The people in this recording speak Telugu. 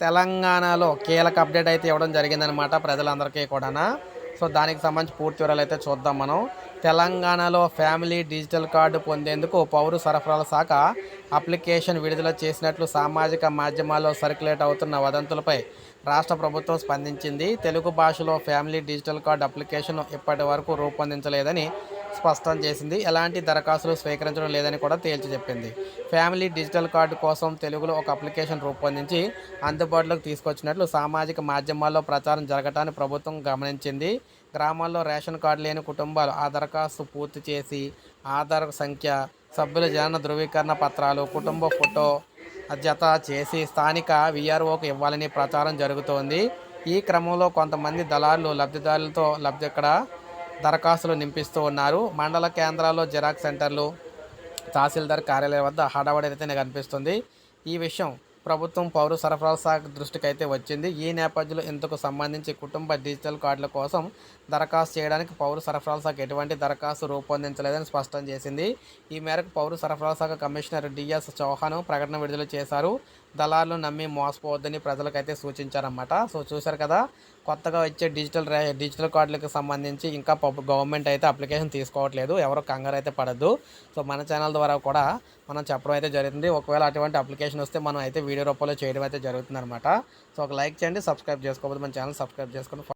తెలంగాణలో కీలక అప్డేట్ అయితే ఇవ్వడం జరిగిందనమాట ప్రజలందరికీ కూడా సో దానికి సంబంధించి పూర్తి వివరాలు అయితే చూద్దాం మనం. తెలంగాణలో ఫ్యామిలీ డిజిటల్ కార్డు పొందేందుకు పౌర సరఫరాల శాఖ అప్లికేషన్ విడుదల చేసినట్లు సామాజిక మాధ్యమాల్లో సర్క్యులేట్ అవుతున్న వదంతులపై రాష్ట్ర ప్రభుత్వం స్పందించింది. తెలుగు భాషలో ఫ్యామిలీ డిజిటల్ కార్డు అప్లికేషన్ ఇప్పటి వరకు రూపొందించలేదని స్పష్టం చేసింది. ఎలాంటి దరఖాస్తులు స్వీకరించడం లేదని కూడా తేల్చి చెప్పింది. ఫ్యామిలీ డిజిటల్ కార్డు కోసం తెలుగులో ఒక అప్లికేషన్ రూపొందించి అందుబాటులోకి తీసుకొచ్చినట్లు సామాజిక మాధ్యమాల్లో ప్రచారం జరగటాన్ని ప్రభుత్వం గమనించింది. గ్రామాల్లో రేషన్ కార్డు లేని కుటుంబాలు ఆ దరఖాస్తు పూర్తి చేసి ఆధార్ సంఖ్య సభ్యుల జనన ధృవీకరణ పత్రాలు కుటుంబ ఫోటో జత చేసి స్థానిక విఆర్ఓకు ఇవ్వాలని ప్రచారం జరుగుతోంది. ఈ క్రమంలో కొంతమంది దళారులు లబ్ధిదారులతో లబ్ధి ఇక్కడ దరఖాస్తులు నింపిస్తూ ఉన్నారు. మండల కేంద్రాల్లో జిరాక్స్ సెంటర్లు తహసీల్దార్ కార్యాలయం వద్ద హడావడి అయితే కనిపిస్తుంది. ఈ విషయం ప్రభుత్వం పౌర సరఫరాల శాఖ దృష్టికి అయితే వచ్చింది. ఈ నేపథ్యంలో ఇందుకు సంబంధించి కుటుంబ డిజిటల్ కార్డుల కోసం దరఖాస్తు చేయడానికి పౌర సరఫరాల శాఖ ఎటువంటి దరఖాస్తు రూపొందించలేదని స్పష్టం చేసింది. ఈ మేరకు పౌర సరఫరాల శాఖ కమిషనర్ డిఎస్ చౌహాన్ ప్రకటన విడుదల చేశారు. దళారులు నమ్మి మోసపోవద్దని ప్రజలకైతే సూచించారన్నమాట. సో చూశారు కదా కొత్తగా వచ్చే డిజిటల్ డిజిటల్ కార్డులకు సంబంధించి ఇంకా పబ్ గవర్నమెంట్ అయితే అప్లికేషన్ తీసుకోవట్లేదు. ఎవరు కంగారు అయితే పడద్దు. సో మన ఛానల్ ద్వారా కూడా మనం చెప్పడం అయితే జరుగుతుంది. ఒకవేళ అటువంటి అప్లికేషన్ వస్తే మనం అయితే వీడియో రూపంలో చేయడం అయితే జరుగుతుంది అనమాట సో ఒక లైక్ చేయండి సబ్స్క్రైబ్ చేసుకోకపోతే మన ఛానల్ సబ్స్క్రైబ్ చేసుకొని